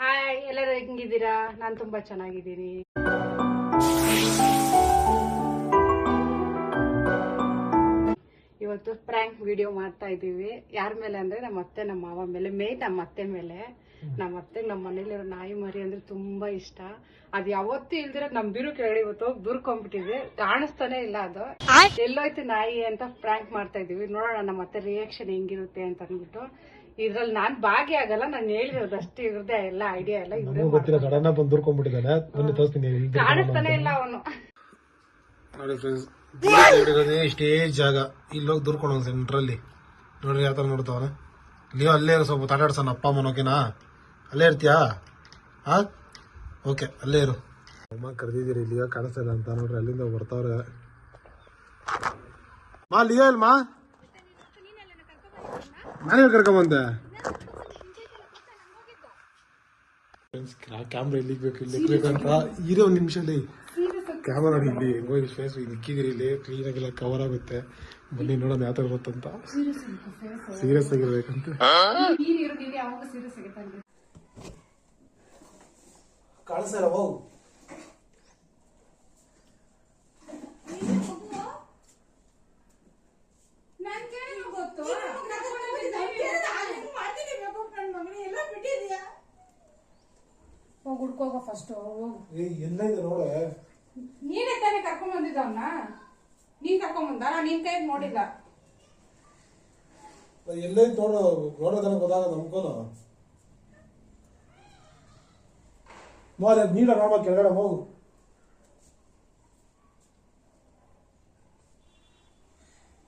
Hi ಎಲ್ಲರೂ ಹೆಂಗಿದ್ದೀರಾ? ನಾನು ತುಂಬಾ ಚೆನ್ನಾಗಿದ್ದೀನಿ. ಇವತ್ತು ಪ್ರ್ಯಾಂಕ್ ವಿಡಿಯೋ ಮಾಡ್ತಾ ಇದೀವಿ ಯಾರ ಮೇಲೆ ಅಂದ್ರೆ ನಮ್ಮ ಅತ್ತೆ ನಮ್ಮ ಮಾವ ಮೇಲೆ ಮೇನ್ ನಮ್ಮ ಅತ್ತೆ ಮೇಲೆ. ನಮ್ಮ ಅತ್ತೆ ನಮ್ಮ ಮನೇಲಿರೋ ನಾಯಿ ಮರಿ ಅಂದ್ರೆ ತುಂಬಾ ಇಷ್ಟ. ಅದ್ ಯಾವತ್ತೂ ಇಲ್ದಿರ ನಮ್ ಬಿರು ಕೆಳಗಡೆ ಇವತ್ತು ಹೋಗಿ ದುರ್ಕೊಂಡ್ಬಿಟ್ಟಿದ್ವಿ ಕಾಣಿಸ್ತಾನೆ ಇಲ್ಲ ಅದು. ಎಲ್ಲೋಯ್ತು ನಾಯಿ ಅಂತ ಪ್ರ್ಯಾಂಕ್ ಮಾಡ್ತಾ ಇದೀವಿ ನೋಡೋಣ ನಮ್ಮ ಅತ್ತೆ ರಿಯಾಕ್ಷನ್ ಹೆಂಗಿರುತ್ತೆ ಅಂತ ಅಂದ್ಬಿಟ್ಟು. ಇದ್ರಲ್ಲಿ ನಾನ್ ಭಾಗಿಯಾಗಲ್ಲ ನಾನು ಹೇಳಿರೋದು ಅಷ್ಟೇ. ಇರೋದೇ ಎಲ್ಲ ಐಡಿಯಾ ಎಲ್ಲ ಇವ್ರೇ ಕಾಣಿಸ್ತಾನೆ ಇಲ್ಲ ಅವನು. ನೋಡಿ ಫ್ರೆಂಡ್ಸ್ ಇರೋದೇ ಇಷ್ಟೇ ಜಾಗ. ಇಲ್ಲೋಗಿ ದುರ್ಕೊಂಡು ಹೋಗಿ ಸೆಂಟ್ರಲ್ಲಿ ನೋಡ್ರಿ ಯಾವ ಥರ ನೋಡ್ತಾವನ. ನೀವು ಅಲ್ಲೇ ಇರು ಸ್ವಲ್ಪ ತಾಟಾಡ್ಸೋಣ ಅಪ್ಪ, ಅಮ್ಮನ ಓಕೆನಾ ಅಲ್ಲೇ ಇರ್ತೀಯಾ? ಹಾ ಓಕೆ, ಅಲ್ಲೇ ಇರು. ಅಮ್ಮ ಕರೆದಿದ್ದೀರಿ ಇಲ್ಲಿ ಕಾಣಿಸ್ತಾ ಇಲ್ಲ ಅಂತ ನೋಡ್ರಿ, ಅಲ್ಲಿಂದ ಬರ್ತಾವ್ರೆ. ಮಾ ಅಲ್ಲಿಗ ಇಲ್ಲ ಮಾ ನಾನೇ ಕರ್ಕೊಂಬಂದೆ ಕ್ಯಾಮ್ರಾ ಇಲ್ಲಿಗೆ ಬೇಕು ಇಲ್ಲಿ ಇರೋ ಒಂದು ನಿಮಿಷ, ಇಲ್ಲಿ. ಕ್ಯಾಮರಾ ನೋಡಿ ಇಲ್ಲಿ ಹೆಂಗೋ ಫೇಸ್ ಇಕ್ಕಿದಿರಿ ಇಲ್ಲಿ ಕ್ಲೀನ್ ಆಗಿಲ್ಲ ಕವರ್ ಆಗುತ್ತೆ. ಬನ್ನಿ ನೋಡೋಣ ಯಾವ ಥರ ಬರುತ್ತಂತ ಸೀರಿಯಸ್ ಆಗಿರ್ಬೇಕಂತ. ಕಾಣಿಸ್ತಾರ ಹೋಗು ಹೋಗಿ ಹುಡ್ಕೋಗ ಫಸ್ಟ್ ಹೋಗು ಏ ಎಲ್ಲ ಇದೆ ನೋಡೆ. ನೀನೇ ತಾನೇ ಕರ್ಕೊಂಡ್ ಬಂದಿದ್ದವನ್ನ ನೀನ್ ಕರ್ಕೊಂಡ್ ಬಂದ ನಾನು ನಿನ್ ಕೈ ನೋಡಿಲ್ಲ ಎಲ್ಲ ನೋಡ ನೋಡೋದನ್ನ ಗೊತ್ತಾಗ ನಮ್ಕೋನು ನೋಡಿ ನೀಡ ರಾಮ ಕೆಳಗಡೆ ಹೋಗು.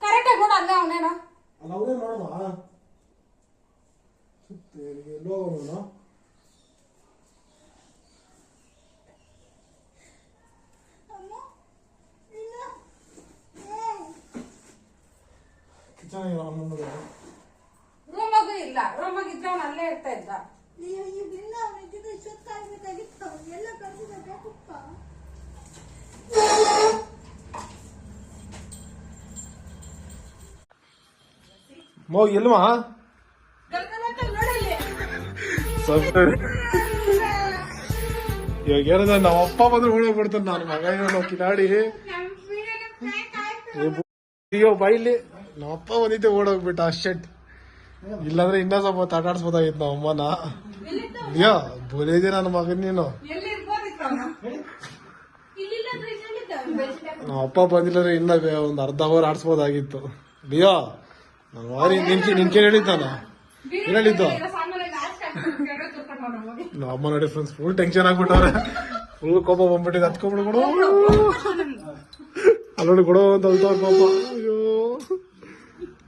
ಕರೆಕ್ಟ್ ಆಗಿ ನೋಡ ಅಲ್ಲೇ ಅವನೇನ. ಅಲ್ಲಿ ಅವನೇ ನೋಡಮ್ಮ ಎಲ್ಲೋ ಅವನು ರೂಮಾಗೂ ಇಲ್ಲ. ರೂಮಾಗ ಇದ್ರೆ ಅವ್ನು ಅಲ್ಲೇ ಇರ್ತಾ ಇದ್ದ. ಮೋ ಇವಾಗ ಏನದ ನಮ್ಮ ಅಪ್ಪ ಬಂದ್ರೆ ಓಡೋಗ್ಬಿಡ್ತಾನೆ ನಾನು ಮಗ ಏನೋ ಕಿಲಾಡಿ. ಬೈಲಿ ನಮ್ಮ ಅಪ್ಪ ಬಂದಿದ್ದೆ ಓಡೋಗ್ಬಿಟ್ಟ ಅಷ್ಟೆಟ್ ಇಲ್ಲಾಂದ್ರೆ ಇನ್ನ ಸ್ವಲ್ಪ ತಾಟಾಡ್ಸ್ಬೋದಾಗಿತ್ತು ನಮ್ಮ ಅಮ್ಮನ. ಅಯ್ಯೋ ಬೋಲಿದೆ ನನ್ನ ಮಗ ನೀನು. ನಮ್ಮ ಅಪ್ಪ ಇನ್ನ ಒಂದ್ ಅರ್ಧ ಅವರ್ ಆಡಿಸ್ಬೋದಾಗಿತ್ತು. ಅಯ್ಯೋ ನಾನು ವಾರಿ ನಿನ್ಕೆ ನಿನ್ಕೆ ಹೇಳಿದ್ದಾನ ಏನ್ ಹೇಳಿದ್ದು? ನಮ್ಮ ಅಮ್ಮ ನೋಡಿ ಫ್ರೆಂಡ್ಸ್ ಫುಲ್ ಟೆನ್ಷನ್ ಆಗ್ಬಿಟ್ಟವ್ರೆ. ಫುಲ್ ಕೋಪ ಬಂದ್ಬಿಟ್ಟಿದೆ. ಹತ್ಕೊಂಡ್ಬಿಡು ಕೊಡು. ಅಲ್ಲೋಡಿ ಕೊಡೋ ಅಂತ ಅಲ್ತವ್ರ ಅಯ್ಯೋ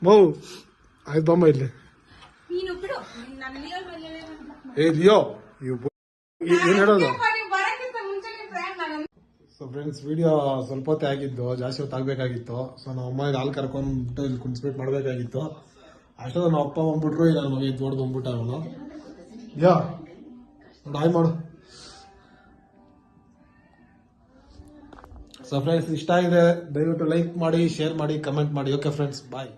ಮೌ ಆಯ್ತು ಬಮ್ಮ ಇಲ್ಲಿ ಏ ಲಿಯೋ ಇವ್ ಏನ್ ಹೇಳೋದು? ಸೊ ಫ್ರೆಂಡ್ಸ್ ವಿಡಿಯೋ ಸ್ವಲ್ಪ ಹೊತ್ತೇ ಆಗಿದ್ದು ಜಾಸ್ತಿ ಹೊತ್ತು ಆಗ್ಬೇಕಾಗಿತ್ತು. ಸೊ ನಮ್ಮ ಅಮ್ಮ ಹಾಲು ಕರ್ಕೊಂಡ್ಬಿಟ್ಟು ಇಲ್ಲಿ ಕುಣಿಸ್ಬಿಟ್ಟು ಮಾಡ್ಬೇಕಾಗಿತ್ತು. ಅಷ್ಟೊಂದು ನಮ್ಮ ಅಪ್ಪ ಬಂದ್ಬಿಟ್ರು ಇಲ್ಲ ನಮಗೆ ಮಗ ದೊಡ್ಡ ಬಂದ್ಬಿಟ್ಟ ಅವನು. ಯಾ ಡಾಯ್ ಮಾಡು. ಸೊ ಫ್ರೆಂಡ್ಸ್ ಇಷ್ಟ ಆಗಿದೆ ದಯವಿಟ್ಟು ಲೈಕ್ ಮಾಡಿ ಶೇರ್ ಮಾಡಿ ಕಮೆಂಟ್ ಮಾಡಿ. Okay friends bye